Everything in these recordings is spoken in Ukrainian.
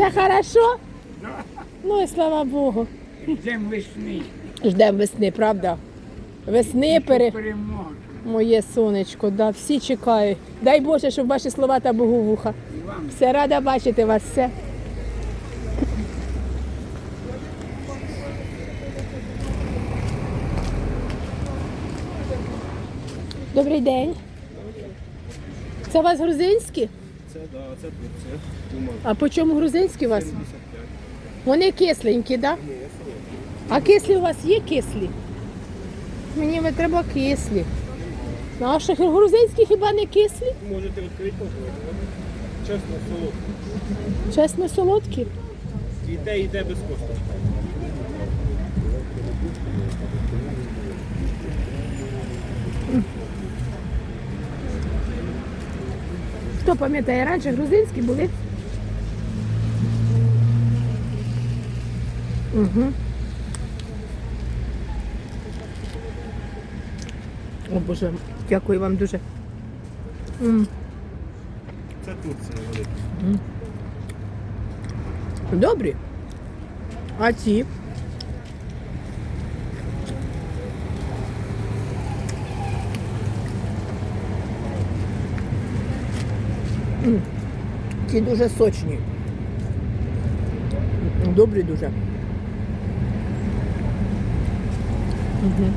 Все хорошо? Ну і слава Богу. Йдемо весни. Ждемо весни, правда? Весни пере... Перемога. Моє сонечко, да, всі чекають. Дай Боже, щоб ваші слова та Богу вуха. Все рада бачити вас, все. Добрий день. Це у вас грузинські? Це, да, це Турція. А по чому грузинські у вас? 75. Вони кисленькі, так? Да? А кислі у вас є кислі? Мені ви треба кислі. Ну, А що грузинські хіба не кислі? Можете відкрити попробувати. Чесно, солодко. Чесно, солодкі. Іде, йде без кошту. Хто пам'ятає, раніше грузинські були? Угу. О Боже, дякую вам дуже. М, Це Турція велика. Добрі. А ці? Ці дуже сочні. Добрі дуже. Мгм.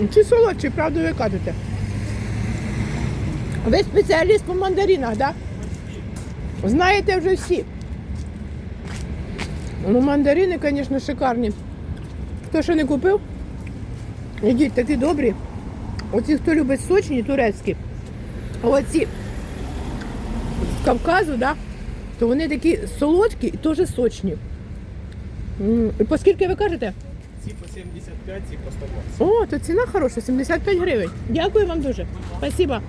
М, Ці солодші, правду ви кажете. Ви спеціаліст по мандаринах, так? Да? Знаєте вже всі. Ну, мандарини, звісно, шикарні. Хто ще не купив? Ідіть, такі добрі. Оці, хто любить сочні, турецькі. Оці з Кавказу, да, то вони такі солодкі і теж сочні. І по скільки ви кажете? Ці по 75, ці по 120. О, то ціна хороша, 75 гривень. Дякую вам дуже. Спасибо.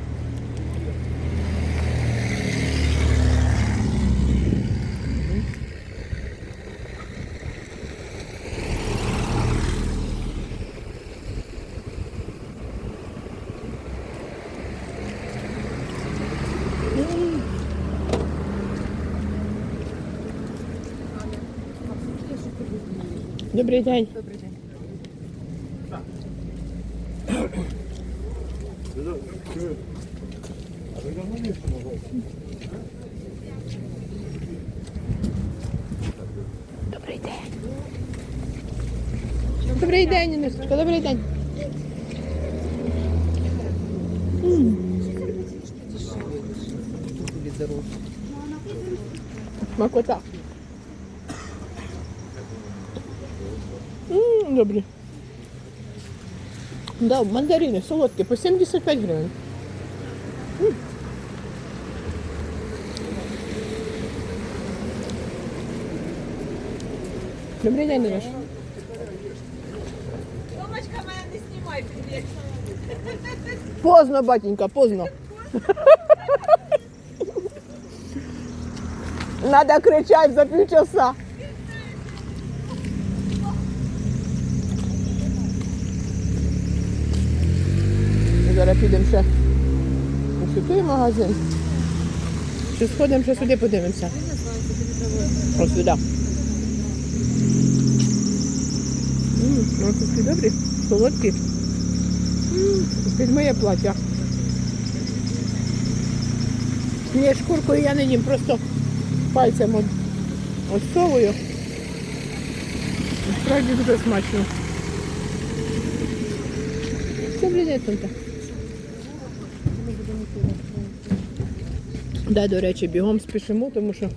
Добрий день. Добрий день. Добрий день, Інесочка, добрий день. М. Добрі. Да, мандарини солодкі, по 75 гривень. М. Добрий день, Іриш. Мамочка мене не знімай, привіт. Поздно, батенька, поздно. Надо кричать за півчаса. Зараз підемо ще у той магазин. Чи сходимо ще сюди подивимося? Ось сюди. Ось такі добрі, солодкі. Під моє плаття. Ні, шкуркою я не їм, просто пальцем от, отсовую. Справді дуже смачно. Все блінетонька. Да, до речі, бігом спішимо, тому що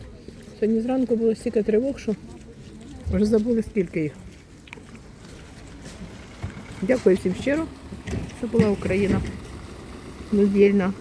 сьогодні зранку було стільки тривог, що вже забули скільки їх. Дякую всім щиро, що була Україна. Недільна.